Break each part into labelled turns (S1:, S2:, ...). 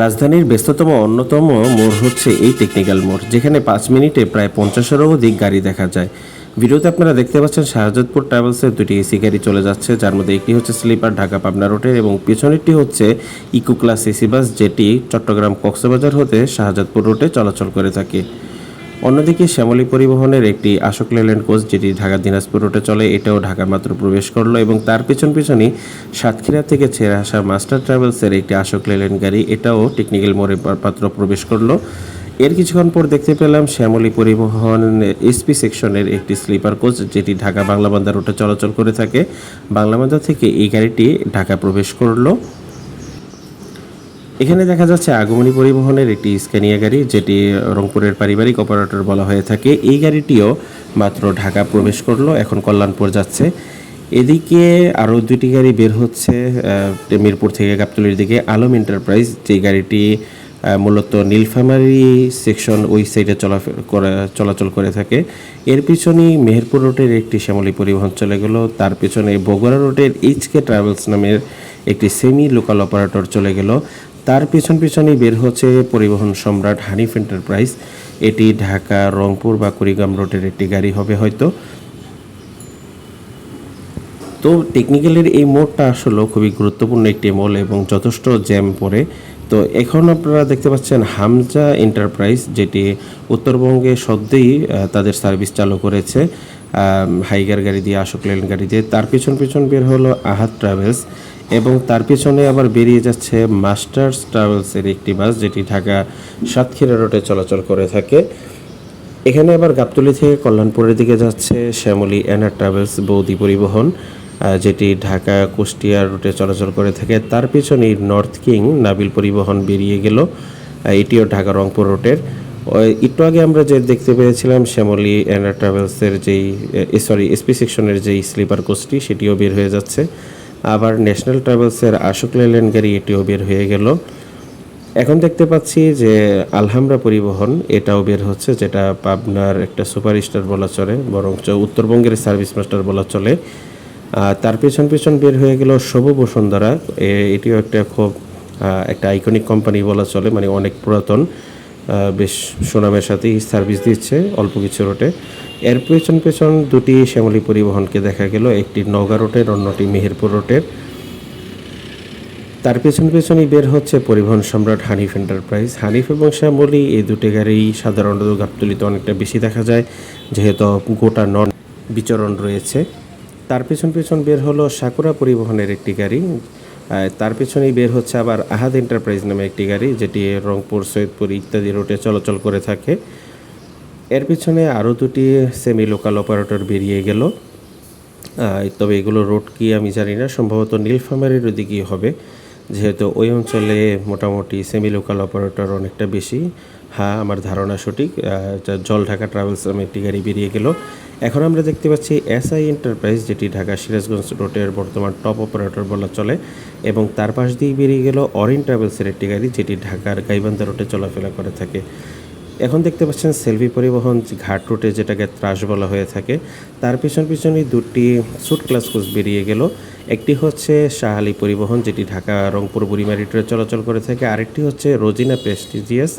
S1: রাজধানীর ব্যস্ততম অন্যতম মোড় হচ্ছে এই টেকনিক্যাল মোড়, যেখানে পাঁচ মিনিটে প্রায় পঞ্চাশেরও অধিক গাড়ি দেখা যায়। ভিডিওতে আপনারা দেখতে পাচ্ছেন শাহজাদপুর ট্রাভেলসের দুটি এসি গাড়ি চলে যাচ্ছে, যার মধ্যে একটি হচ্ছে স্লিপার ঢাকা পাবনা রোডের এবং পেছনেরটি হচ্ছে ইকো ক্লাস এসি বাস, যেটি চট্টগ্রাম কক্সবাজার হতে শাহজাদপুর রোডে চলাচল করে থাকে। অন্যদিকে শ্যামলী পরিবহনের একটি আশোক লেল্যান্ড কোচ, যেটি ঢাকা দিনাজপুর রোডে চলে, এটাও ঢাকা মাত্র প্রবেশ করল এবং তার পেছন পেছনই সাতক্ষীরা থেকে ছেড়ে আসা মাস্টার ট্রাভেলসের একটি আশোক লেল্যান্ড গাড়ি, এটাও টেকনিক্যাল মোড়ে মাত্র প্রবেশ করল। এর কিছুক্ষণ পর দেখতে পেলাম শ্যামলী পরিবহন এসপি সেকশনের একটি স্লিপার কোচ, যেটি ঢাকা বাংলাবান্ধা রুটে চলাচল করে থাকে। বাংলাবান্ধা থেকে এই গাড়িটি ঢাকা প্রবেশ করল। এখানে দেখা যাচ্ছে আগমনী পরিবহনের একটি স্ক্যানিয়া গাড়ি, যেটি রংপুরের পারিবারিক অপারেটর বলা হয়ে থাকে। এই গাড়িটিও মাত্র ঢাকা প্রবেশ করল, এখন কল্যাণপুর যাচ্ছে। এদিকে আরও দুটি গাড়ি বের হচ্ছে মিরপুর থেকে গাবতলির দিকে আলম এন্টারপ্রাইজ। যে গাড়িটি মূলত নীলফামারি সেকশন ওই সাইডে চলা চলাচল করে থাকে। এর পিছনেই মেহেরপুর রোডের একটি শ্যামলী পরিবহন চলে গেল। তার পিছনে বগুড়া রোডের এইচকে ট্রাভেলস নামের একটি সেমি লোকাল অপারেটর চলে গেল। তার পিছন পিছনেই বের হচ্ছে পরিবহন সম্রাট হানিফ এন্টারপ্রাইজ। এটি ঢাকা, রংপুর বা কুড়িগ্রাম রোডের একটি গাড়ি হবে হয়তো। তো টেকনিক্যালের এই মোড়টা আসলে খুবই গুরুত্বপূর্ণ একটি মোল এবং যথেষ্ট জ্যাম পড়ে। তো এখন আপনারা দেখতে পাচ্ছেন হামজা এন্টারপ্রাইজ, যেটি উত্তরবঙ্গে সদ্যই তাদের সার্ভিস চালু করেছে। হাইগার গাড়ি দিয়ে, আশোক লেন গাড়ি দিয়ে। তার পিছন পিছন বের হলো আহাত ট্রাভেলস। এবং তার পিছনে আবার বেরিয়ে যাচ্ছে মাস্টার্স ট্রাভেলসের একটি বাস যেটি ঢাকা সাতক্ষীরা রোডে চলাচল করে থাকে। এখানে আবার গাবতলি থেকে কল্যাণপুরের দিকে যাচ্ছে শ্যামলী এনার ট্রাভেলস বৌদি পরিবহন যেটি ঢাকা কুষ্টিয়া রুটে চলাচল করে থাকে। তার পিছনেই নর্থ কিং নাবিল পরিবহন বেরিয়ে গেল এটিও ঢাকা রংপুর রুটের একটু আগে আমরা যে দেখতে পেয়েছিলাম শ্যামলী এনার ট্রাভেলসের যেই সরি এসপি সেকশনের যেই স্লিপার কোচটি, সেটিও বের হয়ে যাচ্ছে। আবার ন্যাশনাল ট্রাভেলসের আশোক লেল্যান্ড গাড়ি এটিও বের হয়ে গেল। এখন দেখতে পাচ্ছি যে আলহামরা পরিবহন, এটাও বের হচ্ছে, যেটা পাবনার একটা সুপারস্টার বলা চলে, বরঞ্চ উত্তরবঙ্গের সার্ভিস মাস্টার বলা চলে। তার পেছন পেছন বের হয়ে গেল শুভ বসুন্ধরা এটিও একটা খুব একটা আইকনিক কোম্পানি বলা চলে মানে অনেক পুরাতন। বেশ সুনামের সাথেই সার্ভিস দিচ্ছে, অল্প কিছু রোটে এর পেছন পেছন দুটি শ্যামলী পরিবহনকে দেখা গেল, একটি নগা রোটের অন্যটি মেহেরপুর রোটের তার পেছন পেছনই বের হচ্ছে পরিবহন সম্রাট হানিফ এন্টারপ্রাইজ হানিফ এবং শ্যামলী এই দুটি গাড়ি সাধারণত গাবতলিতে অনেকটা বেশি দেখা যায়, যেহেতু গোটা নন বিচরণ রয়েছে। তার পেছন পেছন বের হলো সাকুরা পরিবহনের একটি গাড়ি তার পেছনেই বের হচ্ছে আবার আহাদ এন্টারপ্রাইজ নামে একটি গাড়ি, যেটি রংপুর, সৈয়দপুর ইত্যাদি রুটে চলাচল করে থাকে। এর পিছনে আরও দুটি সেমি লোকাল অপারেটর বেরিয়ে গেল। তবে এগুলো রোড কি আমি জানি না, সম্ভবত নীলফামারির ওদিকেই হবে। যেহেতু ওই অঞ্চলে মোটামুটি সেমি লোকাল অপারেটর অনেকটা বেশি। হ্যাঁ আমার ধারণা সঠিক জল ঢাকা ট্রাভেলস নামে একটি গাড়ি বেরিয়ে গেল। এখন আমরা দেখতে পাচ্ছি এসআই এন্টারপ্রাইজ, যেটি ঢাকা সিরাজগঞ্জ রোডের বর্তমান টপ অপারেটর বলা চলে, এবং তার পাশ দিয়ে বেরিয়ে গেল অরিন ট্রাভেলসের একটি গাড়ি, যেটি ঢাকার গাইবান্ধা রোডে চলাফেরা করে থাকে। এখন দেখতে পাচ্ছেন সেলফি পরিবহন ঘাট রুটে যেটাকে ত্রাস বলা হয়ে থাকে। তার পিছন পিছনই দুটি সুট ক্লাস কোচ বেরিয়ে গেল। একটি হচ্ছে শাহালি পরিবহন, যেটি ঢাকা রংপুর বুড়িমারি রুটে চলাচল করে থাকে। আরেকটি হচ্ছে রোজিনা প্রেস্টিজিয়াস,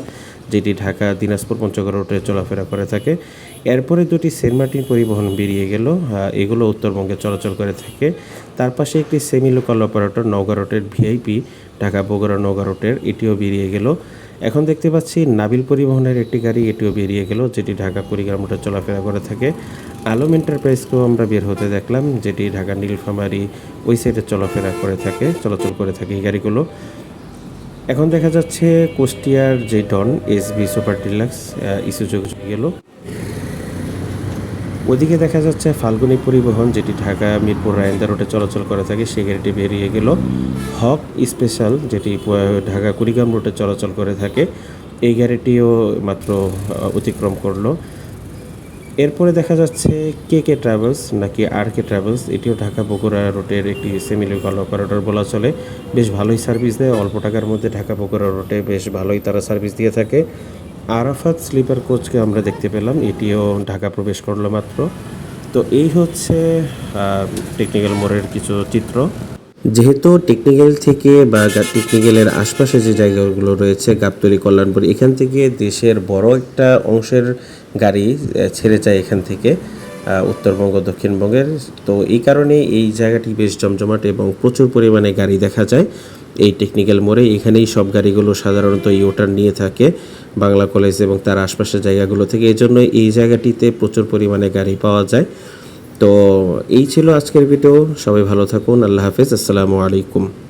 S1: যেটি ঢাকা দিনাজপুর পঞ্চগড় রুটে চলাফেরা করে থাকে। এরপরে দুটি সেন্ট মার্টিন পরিবহন বেরিয়ে গেল এগুলো উত্তরবঙ্গে চলাচল করে থাকে। তার পাশে একটি সেমি লোকাল অপারেটর নওগাঁ রোডের ভিআইপি ঢাকা বগুড়া, নওগাঁ রোডের এটিও বেরিয়ে গেল। এখন দেখতে পাচ্ছি নাবিল পরিবহনের একটি গাড়ি এটিও বেরিয়ে গেল, যেটি ঢাকা কুড়িগ্রাম রোডে চলাফেরা করে থাকে। আলম এন্টারপ্রাইজকেও আমরা বের হতে দেখলাম, যেটি ঢাকা নীলফামারি ওই সাইডে চলাফেরা করে থাকে, চলাচল করে থাকে এই গাড়িগুলো। এখন দেখা যাচ্ছে কুষ্টিয়ার যে Don S B super deluxe issue গেল। ওদিকে দেখা যাচ্ছে ফাল্গুনী পরিবহন, যেটি ঢাকা, মিরপুর রায়ন্দা রোডে চলাচল করে থাকে গাড়িটি বেরিয়ে গেল হক স্পেশাল, যেটি ঢাকা, কুড়িগ্রাম রোডে চলাচল করে থাকে। এই গাড়িটিও মাত্র অতিক্রম করল। এরপরে দেখা যাচ্ছে কে কে ট্রাভেলস নাকি আর কে ট্রাভেলস, এটিও ঢাকা, বগুড়া রোডের একটি সেমি লোকাল অপারেটর বলা চলে। বেশ ভালোই সার্ভিস দেয়, অল্প টাকার মধ্যে ঢাকা, বগুড়া রোডে বেশ ভালোই তারা সার্ভিস দিয়ে থাকে। আরাফাত স্লিপার কোচকে আমরা দেখতে পেলাম। এটিও ঢাকা প্রবেশ করল মাত্র। তো এই হচ্ছে টেকনিক্যাল মোড়ের কিছু চিত্র। যেহেতু টেকনিক্যাল থেকে বা টেকনিক্যালের আশপাশে যে জায়গাগুলো রয়েছে, গাবতলী, কল্যাণপুর, এখান থেকে দেশের বড় একটা অংশের গাড়ি ছেড়ে যায় এখান থেকে উত্তরবঙ্গ, দক্ষিণবঙ্গের। তো এই কারণে এই জায়গাটি বেশ জমজমাট এবং প্রচুর পরিমাণে গাড়ি দেখা যায়। এই টেকনিক্যাল মোড়ে এখানেই সব গাড়িগুলো সাধারণত ইউটার নিয়ে থাকে বাংলা কলেজ এবং তার আশপাশের জায়গাগুলো থেকে। এই জন্য এই জায়গাটিতে প্রচুর পরিমাণে গাড়ি পাওয়া যায়। তো এই ছিল আজকের ভিডিও সবাই ভালো থাকুন। আল্লাহ হাফেজ। আসসালামু আলাইকুম।